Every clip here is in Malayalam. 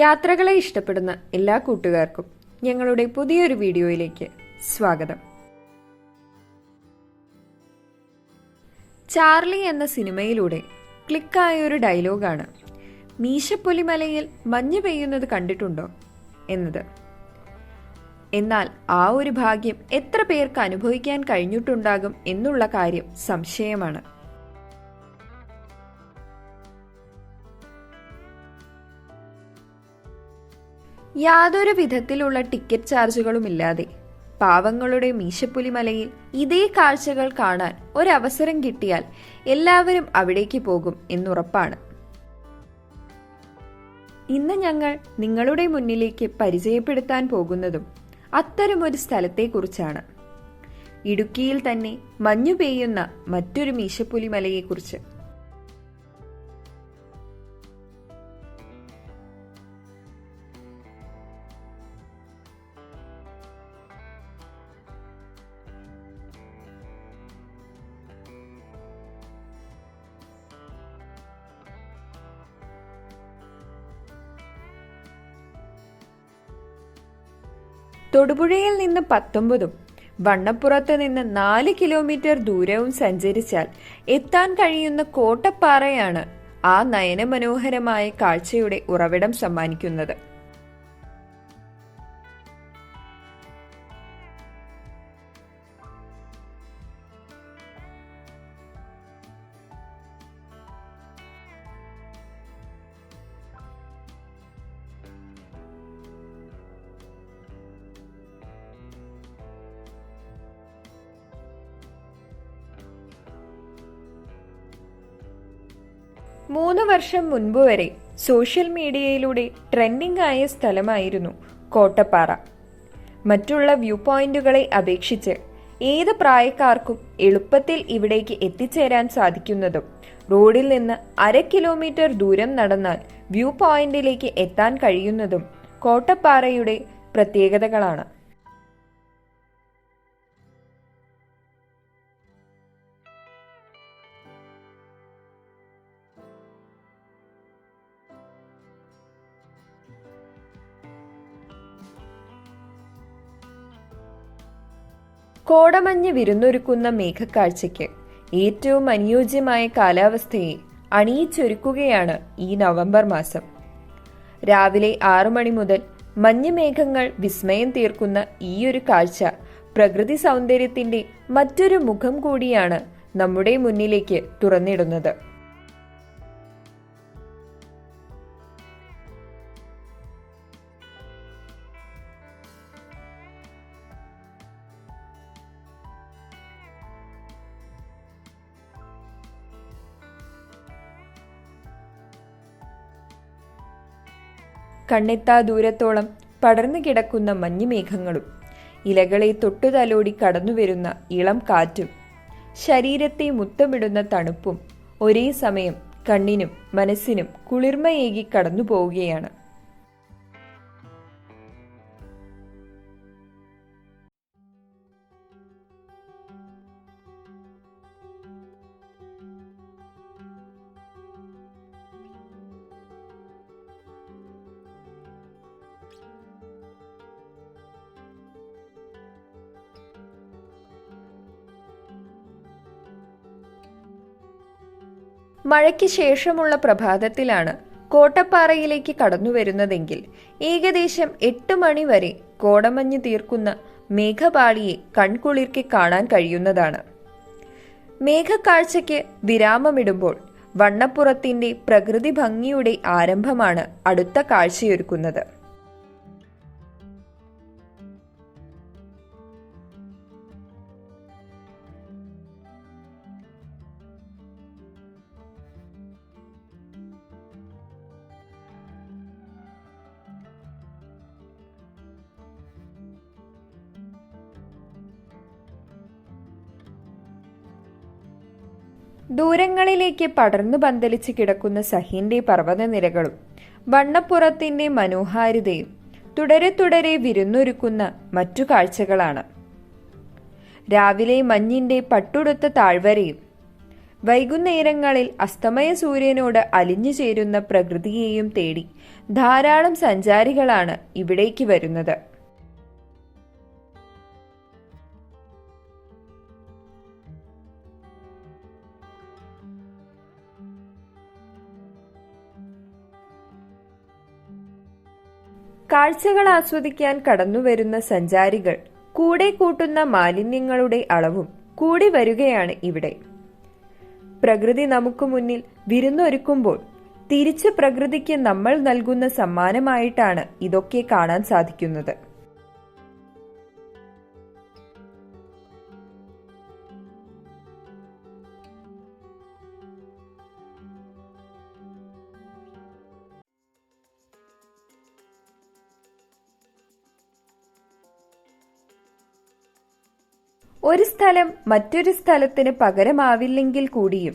യാത്രകളെ ഇഷ്ടപ്പെടുന്ന എല്ലാ കൂട്ടുകാർക്കും ഞങ്ങളുടെ പുതിയൊരു വീഡിയോയിലേക്ക് സ്വാഗതം. ചാർലി എന്ന സിനിമയിലൂടെ ക്ലിക്കായ ഒരു ഡയലോഗാണ് മീശപ്പൊലിമലയിൽ മഞ്ഞ് പെയ്യുന്നത് കണ്ടിട്ടുണ്ടോ എന്നത്. എന്നാൽ ആ ഒരു ഭാഗ്യം എത്ര പേർക്ക് അനുഭവിക്കാൻ കഴിഞ്ഞിട്ടുണ്ടാകും എന്നുള്ള കാര്യം സംശയമാണ്. യാതൊരു വിധത്തിലുള്ള ടിക്കറ്റ് ചാർജുകളുമില്ലാതെ പാവങ്ങളുടെ മീശപ്പുലിമലയിൽ ഇതേ കാഴ്ചകൾ കാണാൻ ഒരവസരം കിട്ടിയാൽ എല്ലാവരും അവിടേക്ക് പോകും എന്നുറപ്പാണ്. ഇന്ന് ഞങ്ങൾ നിങ്ങളുടെ മുന്നിലേക്ക് പരിചയപ്പെടുത്താൻ പോകുന്നതും അത്തരമൊരു സ്ഥലത്തെക്കുറിച്ചാണ്. ഇടുക്കിയിൽ തന്നെ മഞ്ഞു പെയ്യുന്ന മറ്റൊരു മീശപ്പുലിമലയെക്കുറിച്ച് തൊടുപുഴയിൽ നിന്ന് പത്തൊമ്പതും വണ്ണപ്പുറത്ത് നിന്ന് നാല് കിലോമീറ്റർ ദൂരവും സഞ്ചരിച്ചാൽ എത്താൻ കഴിയുന്ന കോട്ടപ്പാറയാണ് ആ നയനമനോഹരമായ കാഴ്ചയുടെ ഉറവിടം സമ്മാനിക്കുന്നത്. മൂന്ന് വർഷം മുൻപ് വരെ സോഷ്യൽ മീഡിയയിലൂടെ ട്രെൻഡിംഗ് ആയ സ്ഥലമായിരുന്നു കോട്ടപ്പാറ. മറ്റുള്ള വ്യൂ പോയിന്റുകളെ അപേക്ഷിച്ച് ഏത് പ്രായക്കാർക്കും എളുപ്പത്തിൽ ഇവിടേക്ക് എത്തിച്ചേരാൻ സാധിക്കുന്നതും. റോഡിൽ നിന്ന് അര കിലോമീറ്റർ ദൂരം നടന്നാൽ വ്യൂ പോയിന്റിലേക്ക് എത്താൻ കഴിയുന്നതും കോട്ടപ്പാറയുടെ പ്രത്യേകതകളാണ്. കോടമഞ്ഞ് വിരുന്നൊരുക്കുന്ന മേഘക്കാഴ്ചയ്ക്ക് ഏറ്റവും അനുയോജ്യമായ കാലാവസ്ഥയെ അണിയിച്ചൊരുക്കുകയാണ് ഈ നവംബർ മാസം. രാവിലെ ആറു മണി മുതൽ മഞ്ഞുമേഘങ്ങൾ വിസ്മയം തീർക്കുന്ന ഈ ഒരു കാഴ്ച പ്രകൃതി സൗന്ദര്യത്തിന്റെ മറ്റൊരു മുഖം കൂടിയാണ് നമ്മുടെ മുന്നിലേക്ക് തുറന്നിടുന്നത്. കണ്ണെത്താ ദൂരത്തോളം പടർന്നു കിടക്കുന്ന മഞ്ഞുമേഘങ്ങളും. ഇലകളെ തൊട്ടുതലോടി കടന്നുവരുന്ന ഇളം കാറ്റും ശരീരത്തെ മുത്തമിടുന്ന തണുപ്പും ഒരേ സമയം കണ്ണിനും മനസ്സിനും കുളിർമയേകി കടന്നു പോവുകയാണ് മഴയ്ക്ക് ശേഷമുള്ള പ്രഭാതത്തിലാണ് കോട്ടപ്പാറയിലേക്ക് കടന്നുവരുന്നതെങ്കിൽ ഏകദേശം എട്ട് മണി വരെ കോടമഞ്ഞ് തീർക്കുന്ന മേഘപാളിയെ കൺകുളിർക്കെ കാണാൻ കഴിയുന്നതാണ്. മേഘക്കാഴ്ചയ്ക്ക് വിരാമമിടുമ്പോൾ വണ്ണപ്പുറത്തിന്റെ പ്രകൃതി ഭംഗിയുടെ ആരംഭമാണ് അടുത്ത കാഴ്ചയൊരുക്കുന്നത്. ദൂരങ്ങളിലേക്ക് പടർന്നു പന്തലിച്ച് കിടക്കുന്ന സഹിന്റെ പർവതനിരകളും വണ്ണപ്പുറത്തിന്റെ മനോഹാരിതയും തുടരെ തുടരെ വിരുന്നൊരുക്കുന്ന മറ്റു കാഴ്ചകളാണ്. രാവിലെ മഞ്ഞിന്റെ പട്ടുടുത്ത താഴ്വരയും വൈകുന്നേരങ്ങളിൽ അസ്തമയ സൂര്യനോട് അലിഞ്ഞു ചേരുന്ന പ്രകൃതിയെയും തേടി ധാരാളം സഞ്ചാരികളാണ് ഇവിടേക്ക് വരുന്നത്. കാഴ്ചകൾ ആസ്വദിക്കാൻ കടന്നുവരുന്ന സഞ്ചാരികൾ കൂടെ കൂട്ടുന്ന മാലിന്യങ്ങളുടെ അളവും കൂടി വരികയാണ് ഇവിടെ. പ്രകൃതി നമുക്ക് മുന്നിൽ വിരുന്നൊരുക്കുമ്പോൾ തിരിച്ച് പ്രകൃതിക്ക് നമ്മൾ നൽകുന്ന സമ്മാനമായിട്ടാണ് ഇതൊക്കെ കാണാൻ സാധിക്കുന്നത്. ഒരു സ്ഥലം മറ്റൊരു സ്ഥലത്തിന് പകരമാവില്ലെങ്കിൽ കൂടിയും.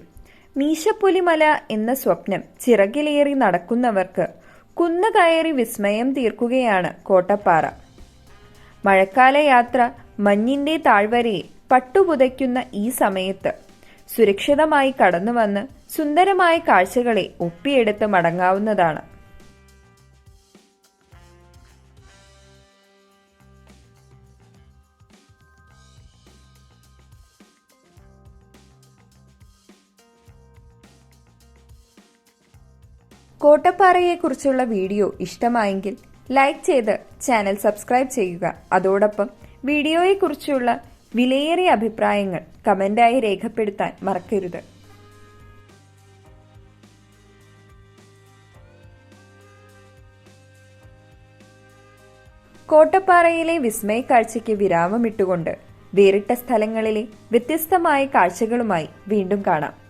മീശപ്പുലിമല എന്ന സ്വപ്നം ചിറകിലേറി നടക്കുന്നവർക്ക് കുന്നു കയറി വിസ്മയം തീർക്കുകയാണ് കോട്ടപ്പാറ. മഴക്കാല യാത്ര മഞ്ഞിന്റെ താഴ്വരയെ പട്ടുപുതയ്ക്കുന്ന ഈ സമയത്ത് സുരക്ഷിതമായി കടന്നുവന്ന് സുന്ദരമായ കാഴ്ചകളെ ഒപ്പിയെടുത്ത് മടങ്ങാവുന്നതാണ്. കോട്ടപ്പാറയെക്കുറിച്ചുള്ള വീഡിയോ ഇഷ്ടമായെങ്കിൽ ലൈക്ക് ചെയ്ത് ചാനൽ സബ്സ്ക്രൈബ് ചെയ്യുക. അതോടൊപ്പം വീഡിയോയെക്കുറിച്ചുള്ള വിലയേറിയ അഭിപ്രായങ്ങൾ കമന്റായി രേഖപ്പെടുത്താൻ മറക്കരുത്. സ്ഥലങ്ങളിലെ വ്യത്യസ്തമായ കാഴ്ചകളുമായി വീണ്ടും കാണാം.